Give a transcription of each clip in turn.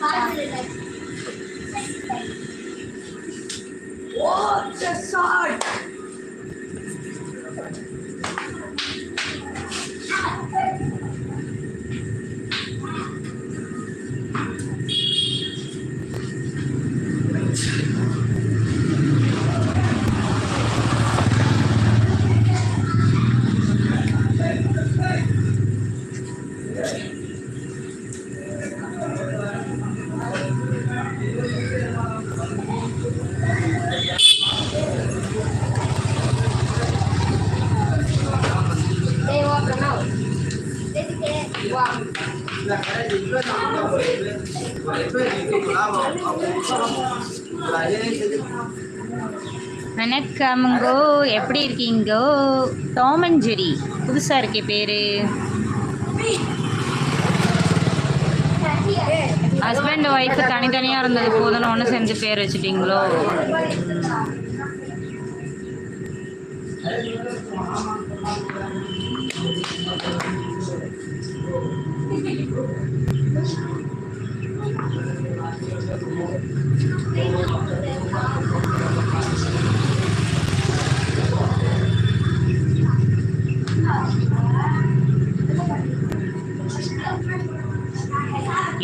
What a shot! வணக்கம்ங்கோ எப்படி இருக்கீங்கோ Tom and Jerry புதுசாக இருக்கே பேர். ஹஸ்பண்ட் ஒய்ஃபு தனித்தனியாக இருந்தது போதும் ஒன்று சேர்ந்து பேர் வச்சுட்டீங்களோ?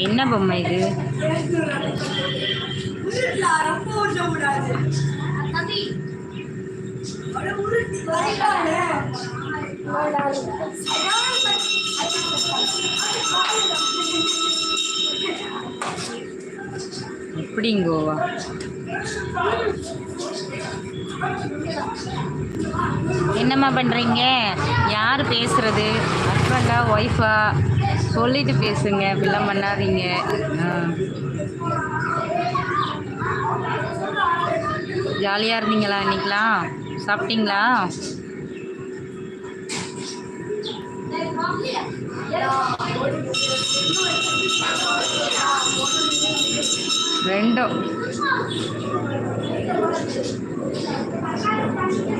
என்ன பொம்மை இது? எப்படிங்கோவா என்னம்மா பண்ணுறீங்க யார் பேசுறது? ஹஸ்பண்டா ஒய்ஃபா சொல்லிட்டு பேசுங்க இப்படிலாம் பண்ணாதீங்க. ஜாலியாக இருந்தீங்களா இன்னைக்கெலாம் சாப்பிட்டீங்களா? ரெண்டும்.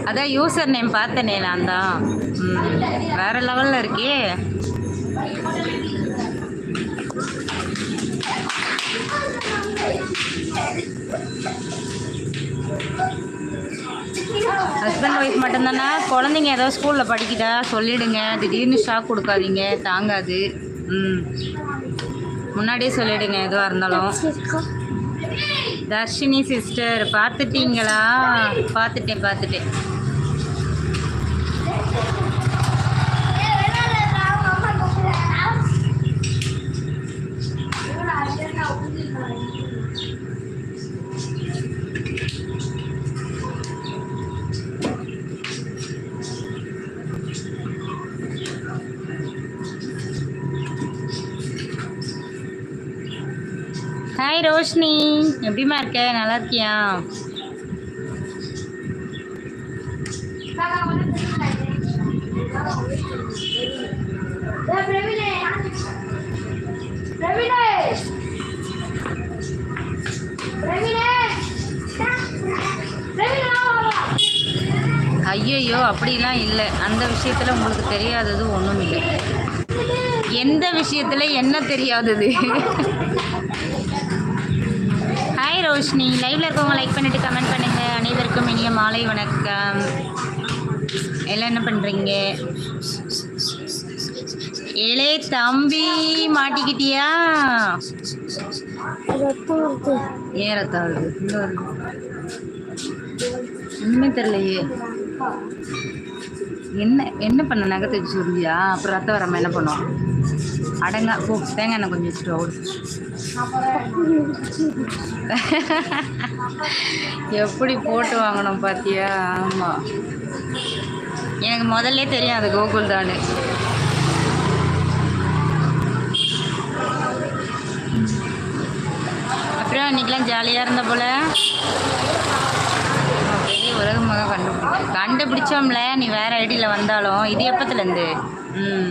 அதான் யூசர் நேம் பார்த்தனே நான் தான் வேற லெவலில் இருக்கே. ஹஸ்பண்ட் ஒய்ஃப் மட்டும்தானா? குழந்தைங்க ஏதோ ஸ்கூலில் படிக்குதா? சொல்லிடுங்க. திடீர்னு ஷாக் கொடுக்காதீங்க. தாங்காது. ம். முன்னாடியே சொல்லிடுங்க எதுவாக இருந்தாலும். தர்ஷினி சிஸ்டர் பார்த்துட்டீங்களா? பார்த்துட்டேன் பார்த்துட்டேன். எப்படிமா எப்படிம்மா இருக்க? நல்லா இருக்கியா? ஐயையோ அப்படிலாம் இல்லை. அந்த விஷயத்தில் உங்களுக்கு தெரியாதது ஒன்றும் இல்லை எந்த விஷயத்தில் என்ன தெரியாதது? ரோஷினி லைவ்ல இருக்கவங்க லைக் பண்ணிட்டு கமெண்ட் பண்ணுங்க. அனைவருக்கும் இனிய மாலை வணக்கம். எல்லாம் என்ன பண்றீங்க? ஏழே தம்பி மாட்டிக்கிட்டியா? ஏன் ரத்தம் வருது? ஒன்றுமே தெரியலையே. என்ன என்ன பண்ண? நகத்தை வச்சு சொல்லியா அப்புறம் ரத்தம் வராமல் என்ன பண்ணுவோம் அடங்கா போ தேங்காய் எண்ணெய் கொஞ்சம் வச்சுட்டு எப்படி போட்டு வாங்கணும் பார்த்தியா ஆமாம் எனக்கு முதல்ல தெரியும் அது கோகுல் தான். அப்புறம் இன்றைக்கெலாம் ஜாலியாக இருந்த போல்? பெரிய உலகமாக கண்டுபிடி கண்டுபிடிச்சோம்ல நீ வேறு ஐடியில் வந்தாலும். இது எப்பத்துலேருந்து? ம்.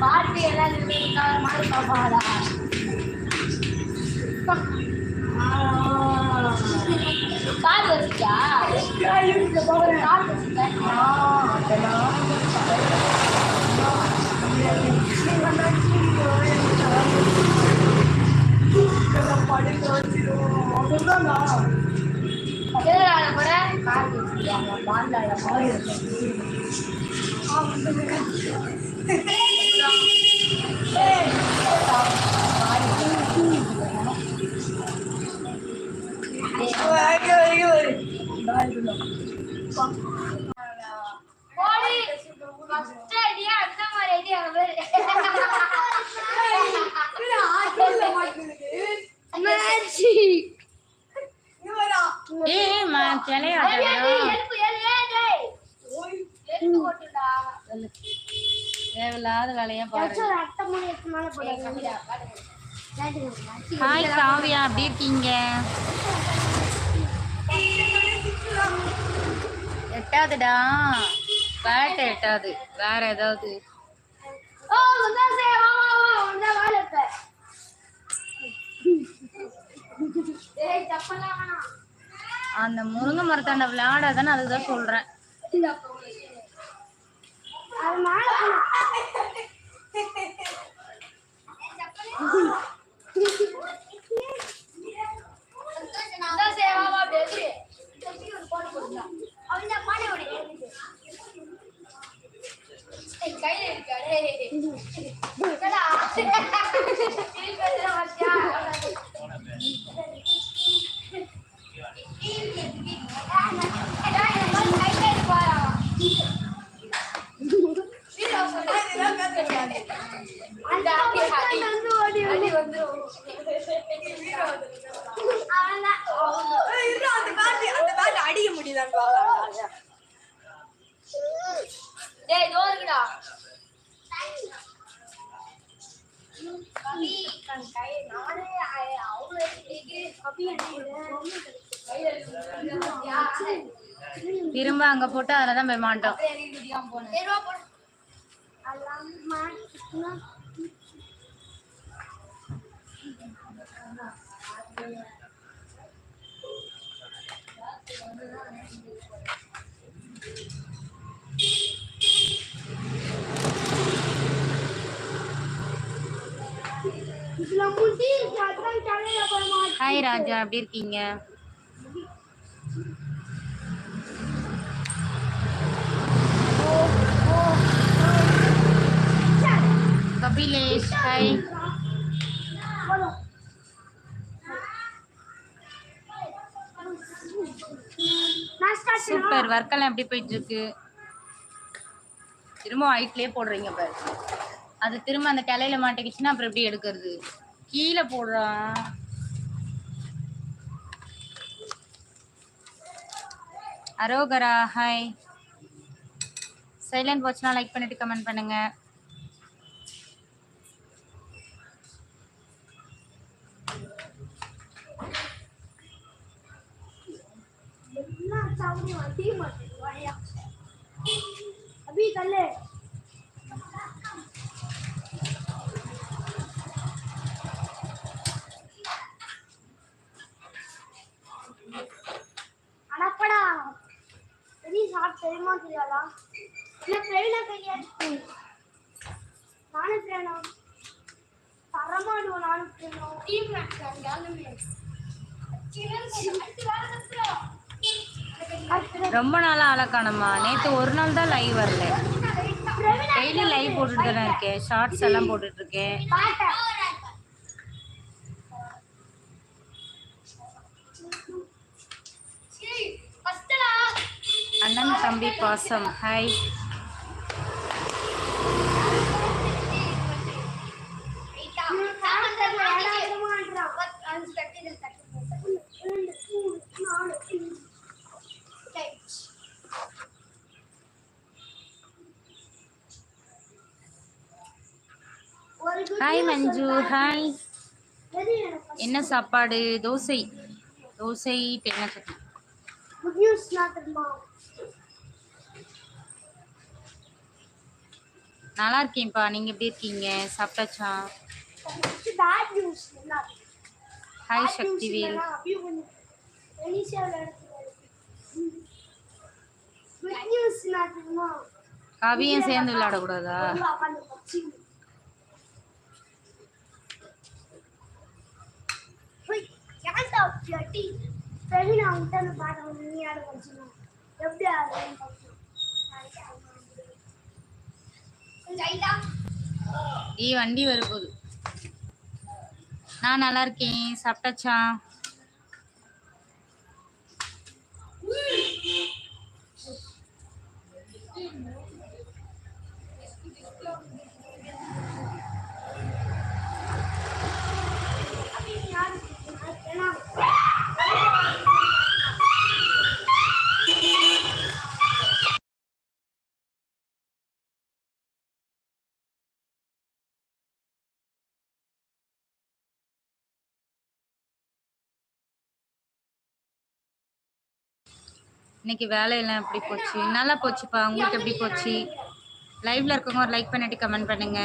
பாட்டு எல்லாம் மாதிரி பாப்பாடா கார் வச்சியா கார் வச்சிருக்கேன் எதிரால ஃபர்ஸ்ட் ஐடியா அந்த மாதிரி ஐடியா மேஜிக் ஏ மா கிளையாட்டா தேவையில்லாத வேலையா பாருங்க. ஹாய் காவியா எப்படி இருக்கீங்க? எட்டாதுடா பேட் எட்டாது வேற ஏதாவது? அந்த முருங்கை மரத்தாண்ட விளையாடாதானே அதுதான் சொல்றேன். திரும்ப அங்க போட்டு அதில் தான் போய் மாட்டோம். ஹாய் ராஜா எப்படி இருக்கீங்க கபிலேஷ் ஹாய் சூப்பர் ஒர்க்கெல்லாம் எப்படி போயிட்டு இருக்கு திரும்ப ஹைட்லயே போடுறீங்க பாரு. அது திரும்ப அந்த கிளையில மாட்டிக்கிச்சுன்னா அப்புறம் எப்படி எடுக்கிறது? கீழே போடுறான் அரோகரா ஹாய் சைலண்ட் வாட்ச்னா லைக் பண்ணிட்டு கமெண்ட் பண்ணுங்க. தெரியுமா தெரியாதா இல்ல பிரவீனா கையாச்சு நானும் பிரவீனா தரமாடுவோம் நானும் பிரவீனா டீம் மேட்ச் எல்லாமே ரொம்ப நாளா ஆளை காணோமா? நேத்து ஒரு நாள் தான் லைவ் வரல. டெய்லி லைவ் போட்டுட்டு தானே இருக்கேன். ஷார்ட்ஸ் எல்லாம் போட்டுட்டு இருக்கேன். தம்பி பாசம். ஹாய் ஹாய் மஞ்சு. ஹாய் என்ன சாப்பாடு? தோசை. தோசை தேங்காய் சட்னி குட் நியூஸ் தெரியுமா நல்லா இருக்கேன்ப்பா நீங்கள் எப்படி இருக்கீங்க? சாப்பிட்டாச்சா? ஹாய் சக்திவேல் கவியும் சேர்ந்து விளையாடக்கூடாதா? ஈ வண்டி வரும்போது நான் நல்லா இருக்கேன். சாப்பிட்டாச்சா? இன்னைக்கு வேலையெல்லாம் எப்படி போச்சு? நல்லா போச்சுப்பா. உங்களுக்கு எப்படி போச்சு? லைவ்ல இருக்கவங்க ஒரு லைக் பண்ணிட்டு கமெண்ட் பண்ணுங்க.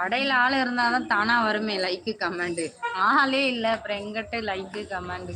கடையில ஆள் இருந்தாதான் தானா வருமே லைக்கு கமெண்ட் ஆளே இல்லை அப்புறம் எங்கிட்ட லைக்கு கமெண்ட்